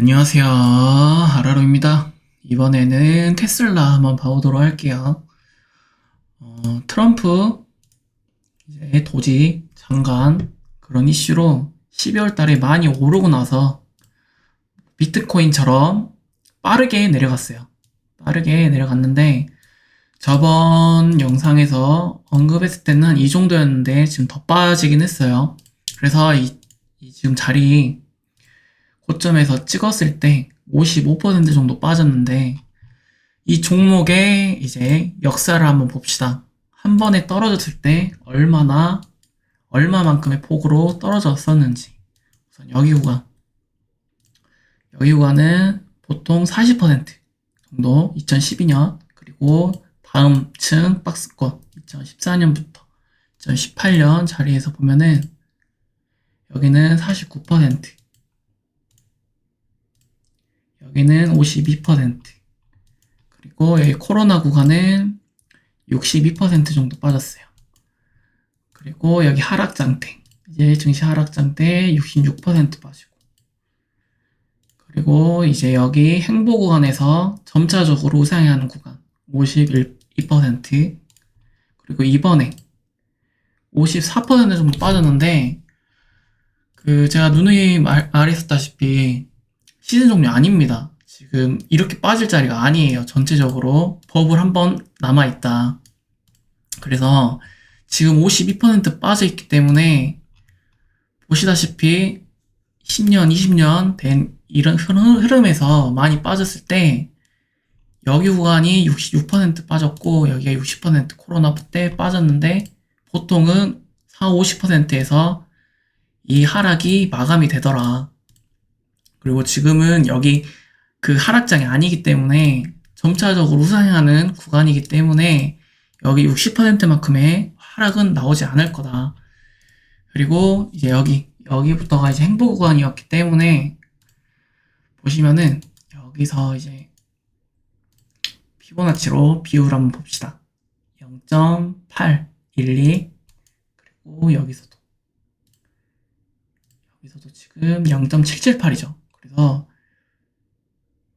안녕하세요. 아라로입니다. 이번에는 테슬라 한번 봐보도록 할게요. 어, 트럼프 이제 도지 장관 그런 이슈로 12월 달에 많이 오르고 나서 비트코인처럼 빠르게 내려갔어요. 빠르게 내려갔는데 저번 영상에서 언급했을 때는 이 정도였는데 지금 더 빠지긴 했어요. 그래서 이, 이 지금 자리 고점에서 찍었을 때 55% 정도 빠졌는데 이 종목의 이제 역사를 한번 봅시다. 한 번에 떨어졌을 때 얼마나 얼마만큼의 폭으로 떨어졌었는지 우선 여기 구간 여기 구간은 보통 40% 정도 2012년 그리고 다음 층 박스권 2014년부터 2018년 자리에서 보면은 여기는 49% 여기는 52% 그리고 여기 코로나 구간은 62% 정도 빠졌어요. 그리고 여기 하락장대 이제 증시 하락장대 66% 빠지고. 그리고 이제 여기 행보 구간에서 점차적으로 우상향하는 구간 51% 그리고 이번에 54% 정도 빠졌는데 그 제가 누누이 말, 말했었다시피 시즌 종료 아닙니다. 지금 이렇게 빠질 자리가 아니에요. 전체적으로 버블 한 번 남아 있다. 그래서 지금 52% 빠져 있기 때문에 보시다시피 10년, 20년 된 이런 흐름- 흐름에서 많이 빠졌을 때 여기 구간이 66% 빠졌고 여기가 60% 코로나 때 빠졌는데 보통은 4, 50%에서 이 하락이 마감이 되더라. 그리고 지금은 여기 그 하락장이 아니기 때문에 점차적으로 우상향하는 구간이기 때문에 여기 60%만큼의 하락은 나오지 않을 거다. 그리고 이제 여기 여기부터가 이제 행보 구간이었기 때문에 보시면은 여기서 이제 피보나치로 비율을 한번 봅시다. 0.812 그리고 여기서도 여기서도 지금 0.778이죠. 그래서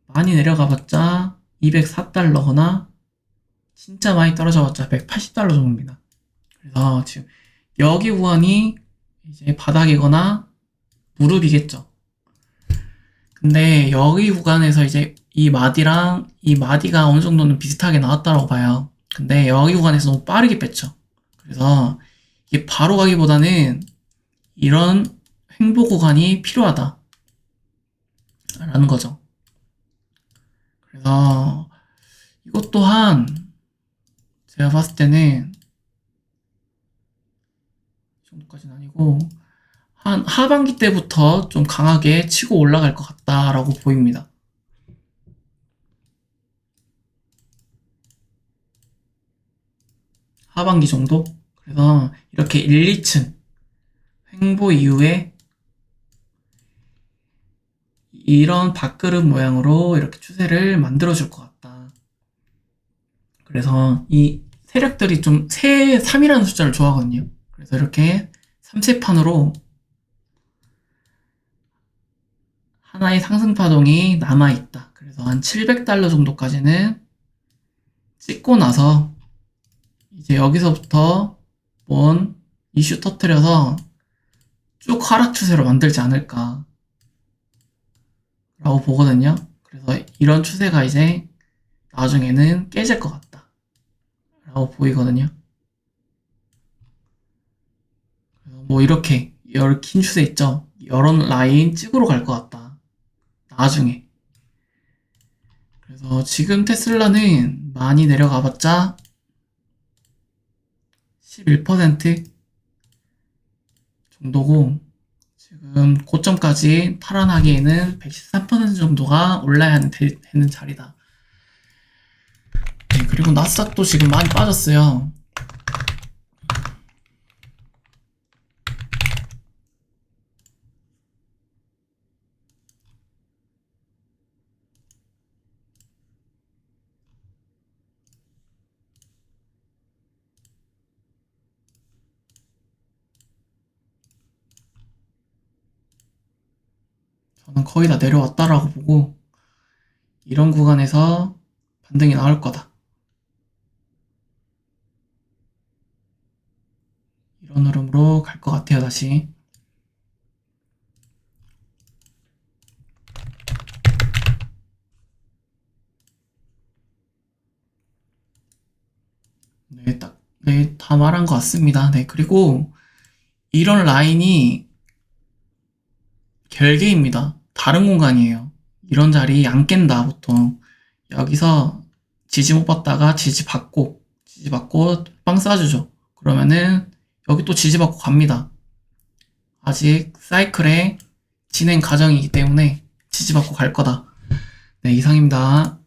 많이 내려가봤자 204달러거나 진짜 많이 떨어져봤자 180달러 정도입니다. 그래서 지금 여기 구간이 이제 바닥이거나 무릎이겠죠. 근데 여기 구간에서 이제 이 마디랑 이 마디가 어느 정도는 비슷하게 나왔다고 봐요. 근데 여기 구간에서 너무 빠르게 뺐죠. 그래서 이게 바로 가기보다는 이런 행보 구간이 필요하다. 라는 거죠. 그래서 이것 또한 제가 봤을 때는 이 정도까지는 아니고 한 하반기 때부터 좀 강하게 치고 올라갈 것 같다라고 보입니다. 하반기 정도? 그래서 이렇게 1, 2층 횡보 이후에 이런 밥그릇 모양으로 이렇게 추세를 만들어 줄 것 같다. 그래서 이 세력들이 좀 세, 3이라는 숫자를 좋아하거든요. 그래서 이렇게 3세판으로 하나의 상승 파동이 남아 있다. 그래서 한 700달러 정도까지는 찍고 나서 이제 여기서부터 뭔 이슈 터트려서 쭉 하락 추세로 만들지 않을까. 라고 보거든요. 그래서 이런 추세가 이제 나중에는 깨질 것 같다. 라고 보이거든요. 뭐 이렇게 열긴 추세 있죠? 이런 라인 찍으러 갈 것 같다. 나중에. 그래서 지금 테슬라는 많이 내려가 봤자 11% 정도고 지금 고점까지 탈환하기에는 113% 정도가 올라야 하는, 되, 는 자리다. 네, 그리고 나스닥도 지금 많이 빠졌어요. 저는 거의 다 내려왔다라고 보고 이런 구간에서 반등이 나올 거다. 이런 흐름으로 갈 것 같아요, 다시. 네, 딱, 네, 다 말한 것 같습니다. 네, 그리고 이런 라인이 별개입니다. 다른 공간이에요. 이런 자리 안 깬다, 보통. 여기서 지지 못 받다가 지지 받고, 지지 받고 빵 쏴주죠. 그러면은 여기 또 지지 받고 갑니다. 아직 사이클의 진행 과정이기 때문에 지지 받고 갈 거다. 네, 이상입니다.